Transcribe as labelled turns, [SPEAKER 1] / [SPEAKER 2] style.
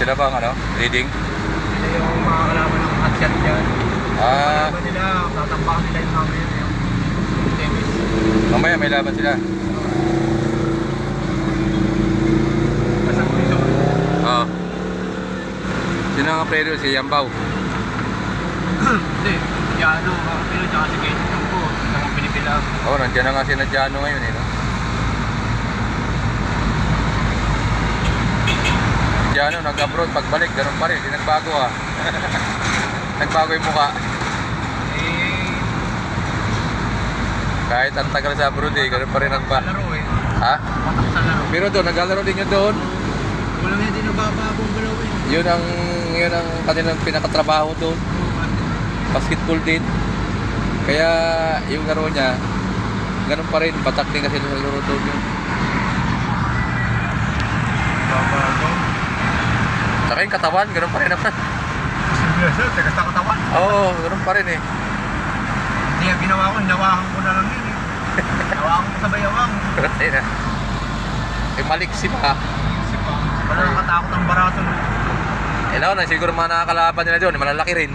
[SPEAKER 1] sila bang ano, reading?
[SPEAKER 2] Sila yung mga kalaban ng hotshot dyan.
[SPEAKER 1] Ah,
[SPEAKER 2] Kalaban nila, tatambakan nila yung namin yun. Yung tennis.
[SPEAKER 1] mamaya may laban sila.
[SPEAKER 2] Basta kung ito.
[SPEAKER 1] Oo. Sino ang player si Yambaw?
[SPEAKER 2] Hindi. Si ano, pero tsaka si Kenny Tumbo. Saka pinipilang.
[SPEAKER 1] Oo, oh, nandiyan na nga si Nadjano ngayon eh, no? Nadjano, nag-abroad, pagbalik, ganun pa rin, hindi nagbago ah. nagbago yung mukha.
[SPEAKER 2] Eh,
[SPEAKER 1] Kahit ang tagal sa abroad eh, ganun pa rin ang ba.
[SPEAKER 2] laro eh.
[SPEAKER 1] Ha?
[SPEAKER 2] Patak sa laro.
[SPEAKER 1] Pero doon, naglalaro din yun doon.
[SPEAKER 2] Walang hindi nababagong galaw eh.
[SPEAKER 1] Yun ang, yun ang kanilang pinakatrabaho doon. Basketball din. Kaya yung laro niya, ganun pa rin, batak din kasi sa laro doon yun.
[SPEAKER 2] Babagong.
[SPEAKER 1] Yung katawan, ganun pa rin naman.
[SPEAKER 2] Seryoso, tagas na katawan.
[SPEAKER 1] Oo, ganun pa rin eh.
[SPEAKER 2] Hindi yung ginawa ko, hinawakan ko na lang yun eh. Hinawakan ko sa bayawang.
[SPEAKER 1] Tayo na. Eh, maliksi pa.
[SPEAKER 2] Wala nakatakot ang barato.
[SPEAKER 1] Eh, na, siguro mga nakakalaban nila doon, malalaki rin.